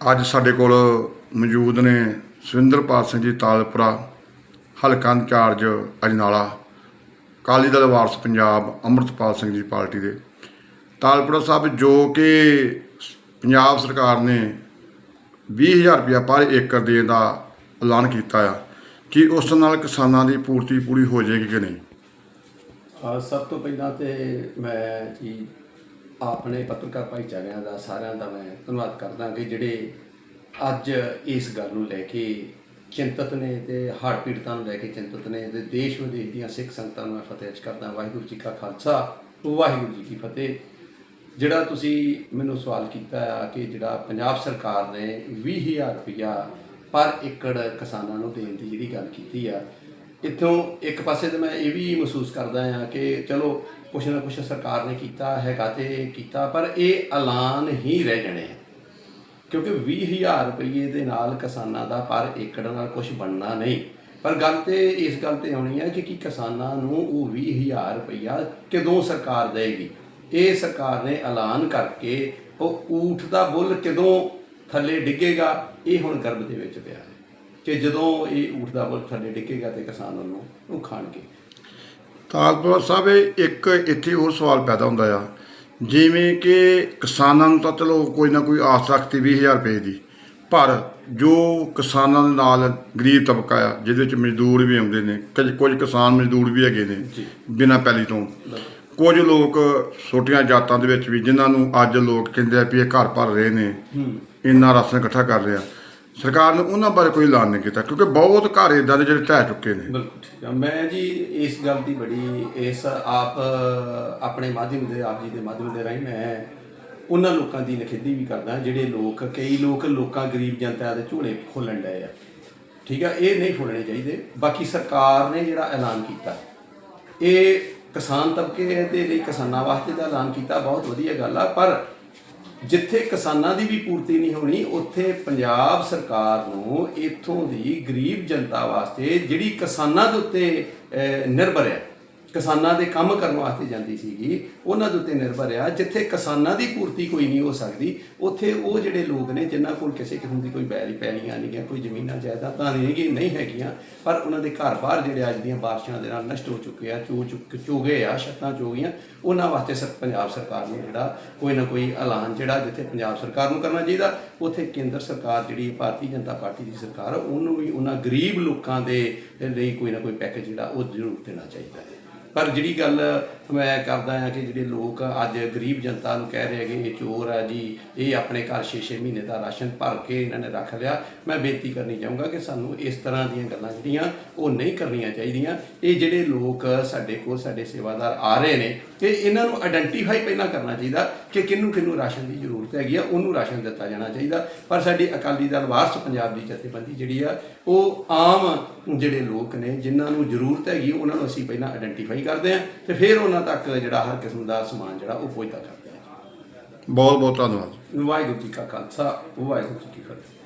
ਅੱਜ ਸਾਡੇ ਕੋਲ ਮੌਜੂਦ ਨੇ ਸੁਰਿੰਦਰਪਾਲ ਸਿੰਘ ਜੀ ਤਾਲਪੁਰਾ ਹਲਕਾ in charge Ajnala, Akali Dal Waris Punjab, Amritpal Singh ji party ਦੇ। ਤਾਲਪੁਰਾ ਸਾਹਿਬ, ਜੋ ਕਿ ਪੰਜਾਬ ਸਰਕਾਰ ਨੇ 20000 ਰੁਪਇਆ ਪਰ ਏਕੜ ਦੇਣ ਦਾ ਐਲਾਨ ਕੀਤਾ ਆ, ਕਿ ਉਸ ਨਾਲ ਕਿਸਾਨਾਂ ਦੀ ਪੂਰਤੀ ਪੂਰੀ ਹੋ ਜਾਏਗੀ ਕਿ ਨਹੀਂ? ਸਭ ਤੋਂ ਪਹਿਲਾਂ ਤੇ ਮੈਂ ਜੀ ਆਪਣੇ ਪੱਤਰਕਾਰ ਭਾਈਚਾਰਿਆਂ ਦਾ ਸਾਰਿਆਂ ਦਾ ਮੈਂ ਧੰਨਵਾਦ ਕਰਦਾ ਕਿ ਜਿਹੜੇ ਅੱਜ ਇਸ ਗੱਲ ਨੂੰ ਲੈ ਕੇ ਚਿੰਤਤ ਨੇ ਤੇ ਹੜ੍ਹ ਪੀੜਤਾਂ ਨੂੰ ਲੈ ਕੇ ਚਿੰਤਤ ਨੇ ਤੇ ਦੇਸ਼ ਵਿਦੇਸ਼ ਦੀਆਂ ਸਿੱਖ ਸੰਗਤਾਂ ਨੂੰ ਮੈਂ ਫਤਿਹ ਅਰਜ਼ ਕਰਦਾ, ਵਾਹਿਗੁਰੂ ਜੀ ਕਾ ਖਾਲਸਾ, ਵਾਹਿਗੁਰੂ ਜੀ ਕੀ ਫਤਿਹ। ਜਿਹੜਾ ਤੁਸੀਂ ਮੈਨੂੰ ਸਵਾਲ ਕੀਤਾ ਆ ਕਿ ਜਿਹੜਾ ਪੰਜਾਬ ਸਰਕਾਰ ਨੇ 20000 ਰੁਪਇਆ ਪਰ ਏਕੜ ਕਿਸਾਨਾਂ ਨੂੰ ਦੇਣ ਦੀ ਜਿਹੜੀ ਗੱਲ ਕੀਤੀ ਆ, ਇੱਥੋਂ ਇੱਕ ਪਾਸੇ ਤੇ ਮੈਂ ਇਹ ਵੀ ਮਹਿਸੂਸ ਕਰਦਾ ਆ ਕਿ ਚਲੋ ਕੁਛ ਨਾ ਕੁਛ ਸਰਕਾਰ ਨੇ ਕੀਤਾ, ਹੈਗਾ ਤੇ ਕੀਤਾ, ਪਰ ਇਹ ਐਲਾਨ ਹੀ ਰਹਿ ਜਾਣੇ ਆ। ਕਿਉਂਕਿ 20000 ਰੁਪਏ ਦੇ ਨਾਲ ਕਿਸਾਨਾਂ ਦਾ ਪਰ ਏਕੜ ਨਾਲ ਕੁਝ ਬਣਨਾ ਨਹੀਂ। ਪਰ ਗੱਲ ਤੇ ਇਸ ਗੱਲ ਤੇ ਆਉਣੀ ਹੈ ਕਿ ਕੀ ਕਿਸਾਨਾਂ ਨੂੰ ਉਹ 20000 ਰੁਪਇਆ ਕਿਦੋਂ ਸਰਕਾਰ ਦੇਗੀ ਇਹ ਸਰਕਾਰ ਨੇ ਐਲਾਨ ਕਰਕੇ ਉਹ ਊਠ ਦਾ ਬੁੱਲ ਕਿਦੋਂ ਥੱਲੇ ਡਿੱਗੇਗਾ, ਇਹ ਹੁਣ ਗਰਭ ਦੇ ਵਿੱਚ ਪਿਆ ਹੈ। ਕਿ ਜਦੋਂ ਇਹ ਊਠ ਦਾ ਬੁੱਲ ਥੱਲੇ ਡਿੱਗੇਗਾ ਤੇ ਕਿਸਾਨ ਉਹਨੂੰ ਉਹ ਖਾਣਗੇ ਤਾਲਪੁਰ ਸਾਹਿਬ ਇੱਕ ਇੱਥੇ ਹੋਰ ਸਵਾਲ ਪੈਦਾ ਹੁੰਦਾ ਆ। ਜਿਵੇਂ ਕਿ ਕਿਸਾਨਾਂ ਨੂੰ ਤਾਂ ਚਲੋ ਕੋਈ ਨਾ ਕੋਈ ਆਸ ਰੱਖਤੀ 20000 ਰੁਪਏ ਦੀ ਪਰ ਜੋ ਕਿਸਾਨਾਂ ਦੇ ਨਾਲ ਗਰੀਬ ਤਬਕਾ ਆ ਜਿਹਦੇ ਵਿੱਚ ਮਜ਼ਦੂਰ ਵੀ ਆਉਂਦੇ ਨੇ ਕੁਝ ਕੁਝ ਕਿਸਾਨ ਮਜ਼ਦੂਰ ਵੀ ਹੈਗੇ ਨੇ। ਬਿਨਾਂ ਪੈਲੀ ਤੋਂ। ਕੁਝ ਲੋਕ ਛੋਟੀਆਂ ਜਾਤਾਂ ਦੇ ਵਿੱਚ ਵੀ ਜਿਨ੍ਹਾਂ ਨੂੰ ਅੱਜ ਲੋਕ ਕਹਿੰਦੇ ਆ ਵੀ ਇਹ ਘਰ ਭਰ ਰਹੇ ਨੇ ਇੰਨਾ ਰਾਸ਼ਨ ਇਕੱਠਾ ਕਰ ਰਿਹਾ। ਸਰਕਾਰ ਨੇ ਉਹਨਾਂ ਬਾਰੇ ਕੋਈ ਐਲਾਨ ਨਹੀਂ ਕੀਤਾ, ਕਿਉਂਕਿ ਬਹੁਤ ਘਰ ਇਦਾਂ ਦੇ ਜਿਹੜੇ ਢਹਿ ਚੁੱਕੇ ਨੇ। ਬਿਲਕੁਲ ਠੀਕ ਆ। ਮੈਂ ਜੀ ਇਸ ਗੱਲ ਦੀ ਬੜੀ, ਇਸ ਆਪ, ਆਪਣੇ ਮਾਧਿਅਮ ਦੇ, ਆਪ ਜੀ ਦੇ ਮਾਧਿਅਮ ਦੇ ਰਾਹੀਂ ਮੈਂ ਉਹਨਾਂ ਲੋਕਾਂ ਦੀ ਨਖੇਦੀ ਵੀ ਕਰਦਾ, ਜਿਹੜੇ ਲੋਕ, ਕਈ ਲੋਕ ਲੋਕਾਂ ਗਰੀਬ ਜਨਤਾ ਦੇ ਝੋਲੇ ਖੋਲਣ ਡਏ ਆ। ਠੀਕ ਆ, ਇਹ ਨਹੀਂ ਖੋਲਣੇ ਚਾਹੀਦੇ। ਬਾਕੀ ਸਰਕਾਰ ਨੇ ਜਿਹੜਾ ਐਲਾਨ ਕੀਤਾ, ਇਹ ਕਿਸਾਨ ਤਬਕੇ ਦੇ ਲਈ ਕਿਸਾਨਾਂ ਵਾਸਤੇ ਦਾ ਐਲਾਨ ਕੀਤਾ, ਬਹੁਤ ਵਧੀਆ ਗੱਲ ਆ। ਪਰ ਜਿੱਥੇ ਕਿਸਾਨਾਂ ਦੀ ਵੀ ਪੂਰਤੀ ਨਹੀਂ ਹੋਣੀ, ਉੱਥੇ ਪੰਜਾਬ ਸਰਕਾਰ ਨੂੰ ਇੱਥੋਂ ਦੀ ਗਰੀਬ ਜਨਤਾ ਵਾਸਤੇ ਜਿਹੜੀ ਕਿਸਾਨਾਂ ਦੇ ਉੱਤੇ ਨਿਰਭਰ ਹੈ। ਕਿਸਾਨਾਂ ਦੇ ਕੰਮ ਕਰਨ ਵਾਸਤੇ ਜਾਂਦੀ ਸੀਗੀ, ਉਹਨਾਂ ਦੇ ਉੱਤੇ ਨਿਰਭਰ ਆ। ਜਿੱਥੇ ਕਿਸਾਨਾਂ ਦੀ ਪੂਰਤੀ ਕੋਈ ਨਹੀਂ ਹੋ ਸਕਦੀ, ਉੱਥੇ ਉਹ ਜਿਹੜੇ ਲੋਕ ਨੇ, ਜਿਨ੍ਹਾਂ ਕੋਲ ਕਿਸੇ ਕਿਸਮ ਦੀ ਕੋਈ ਬੈਰੀ ਪੈਲੀਆਂ ਨਹੀਂ ਗਿਆ ਕੋਈ ਜ਼ਮੀਨਾਂ ਜਾਇਦਾਦਾਂ ਨਹੀਂ ਹੈਗੀ ਨਹੀਂ ਹੈਗੀਆਂ, ਪਰ ਉਹਨਾਂ ਦੇ ਘਰ-ਬਾਰ ਜਿਹੜੇ ਅੱਜ ਦੀਆਂ ਬਾਰਿਸ਼ਾਂ ਦੇ ਨਾਲ ਨਸ਼ਟ ਹੋ ਚੁੱਕੇ ਆ, ਚੋ ਚੁੱਕ ਚੋਗੇ ਆ, ਛੱਤਾਂ ਚੋ ਗਈਆਂ, ਉਹਨਾਂ ਵਾਸਤੇ ਸਰ ਪੰਜਾਬ ਸਰਕਾਰ ਨੂੰ ਜਿਹੜਾ ਕੋਈ ਨਾ ਕੋਈ ਐਲਾਨ ਜਿਹੜਾ ਜਿੱਥੇ ਪੰਜਾਬ ਸਰਕਾਰ ਨੂੰ ਕਰਨਾ ਚਾਹੀਦਾ, ਉੱਥੇ ਕੇਂਦਰ ਸਰਕਾਰ ਜਿਹੜੀ ਭਾਰਤੀ ਜਨਤਾ ਪਾਰਟੀ ਦੀ ਸਰਕਾਰ ਉਹਨੂੰ ਵੀ ਉਹਨਾਂ ਗਰੀਬ ਲੋਕਾਂ ਦੇ ਲਈ ਕੋਈ ਨਾ ਕੋਈ ਪੈਕੇਜ ਜਿਹੜਾ ਉਹ ਜ਼ਰੂਰ ਦੇਣਾ ਚਾਹੀਦਾ ਹੈ। ਪਰ ਜਿਹੜੀ ਗੱਲ ਮੈਂ ਕਰਦਾ ਹਾਂ ਕਿ ਜਿਹੜੇ ਲੋਕ ਅੱਜ ਗਰੀਬ ਜਨਤਾ ਨੂੰ ਕਹਿ ਰਹੇ ਹੈਗੇ, ਇਹ ਚੋਰ ਆ ਜੀ, ਇਹ ਆਪਣੇ ਘਰ 6-6 ਮਹੀਨੇ ਦਾ ਰਾਸ਼ਨ ਭਰ ਕੇ ਇਹਨਾਂ ਨੇ ਰੱਖ ਲਿਆ। ਮੈਂ ਬੇਨਤੀ ਕਰਨੀ ਚਾਹੂੰਗਾ ਕਿ ਸਾਨੂੰ ਇਸ ਤਰ੍ਹਾਂ ਦੀਆਂ ਗੱਲਾਂ ਜਿਹੜੀਆਂ, ਉਹ ਨਹੀਂ ਕਰਨੀਆਂ ਚਾਹੀਦੀਆਂ। ਇਹ ਜਿਹੜੇ ਲੋਕ ਸਾਡੇ ਕੋਲ ਸਾਡੇ ਸੇਵਾਦਾਰ ਆ ਰਹੇ ਨੇ, ਇਹ ਇਹਨਾਂ ਨੂੰ ਆਇਡੈਂਟੀਫਾਈ ਪਹਿਲਾਂ ਕਰਨਾ ਚਾਹੀਦਾ ਕਿ ਕਿਹਨੂੰ ਕਿਹਨੂੰ ਰਾਸ਼ਨ ਦੀ ਜ਼ਰੂਰਤ ਹੈਗੀ ਆ, ਉਹਨੂੰ ਰਾਸ਼ਨ ਦਿੱਤਾ ਜਾਣਾ ਚਾਹੀਦਾ। ਪਰ ਸਾਡੀ ਅਕਾਲੀ ਦਲ ਵਾਰਸ ਪੰਜਾਬ ਦੀ ਜਥੇਬੰਦੀ ਜਿਹੜੀ ਆ, ਉਹ ਆਮ ਜਿਹੜੇ ਲੋਕ ਨੇ ਜਿਨ੍ਹਾਂ ਨੂੰ ਜ਼ਰੂਰਤ ਹੈਗੀ ਉਹਨਾਂ ਨੂੰ ਅਸੀਂ ਪਹਿਲਾਂ ਆਇਡੈਂਟੀਫਾਈ ਕਰਦੇ ਹਾਂ ਤੇ ਫਿਰ ਉਹਨਾਂ ਤੱਕ ਜਿਹੜਾ ਹਰ ਕਿਸਮ ਦਾ ਸਮਾਨ ਜਿਹੜਾ ਉਹ ਪਹੁੰਚਦਾ ਕਰਦੇ ਹਾਂ। ਬਹੁਤ ਬਹੁਤ ਧੰਨਵਾਦ। ਵਾਹਿਗੁਰੂ ਜੀ ਕਾ ਖਾਲਸਾ ਵਾਹਿਗੁਰੂ ਜੀ ਕੀ ਫਤਿਹ।